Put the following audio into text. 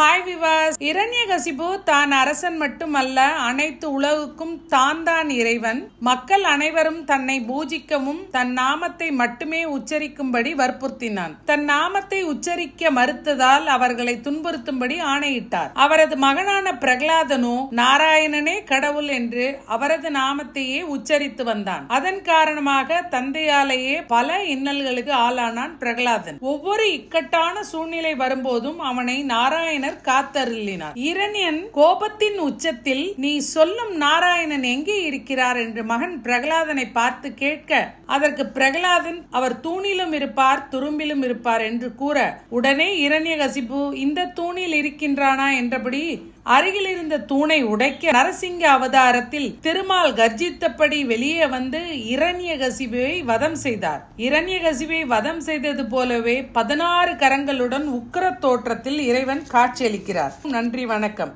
Hi விவாஸ் இரண்யகசிபு தான் அரசன் மட்டுமல்ல அனைத்து உலகுக்கும் தான் தான் இறைவன். மக்கள் அனைவரும் தன்னை பூஜிக்கவும் தன் நாமத்தை மட்டுமே உச்சரிக்கும்படி வற்புறுத்தினான். தன் நாமத்தை உச்சரிக்க மறுத்ததால் அவர்களை துன்புறுத்தும்படி ஆணையிட்டார். அவரது மகனான பிரகலாதனோ நாராயணனே கடவுள் என்று அவரது நாமத்தையே உச்சரித்து வந்தான். அதன் காரணமாக தந்தையாலேயே பல இன்னல்களுக்கு ஆளானான் பிரகலாதன். ஒவ்வொரு இக்கட்டான சூழ்நிலை வரும்போதும் அவனை நாராயணர் காத்தருளினார். இரணியன் கோபத்தின் உச்சத்தில் நீ சொல்லும் நாராயணன் எங்கே இருக்கிறார்? என்று மகன் பிரகலாதனை பார்த்து கேட்க அதற்கு பிரகலாதன் அவர் தூணிலும் இருப்பார் துரும்பிலும் இருப்பார் என்று கூற உடனே இரண்யகசிபு இந்த தூணில் இருக்கின்றானா? என்றபடி அருகில் இருந்த தூணை உடைக்க நரசிங்க அவதாரத்தில் திருமால் கர்ஜித்தபடி வெளியே வந்து இரண்யகசிபுவை வதம் செய்தார். இரண்யகசிபை வதம் செய்தது போலவே பதினாறு கரங்களுடன் உக்கிர தோற்றத்தில் இறைவன் காட்சியளிக்கிறார். நன்றி வணக்கம்.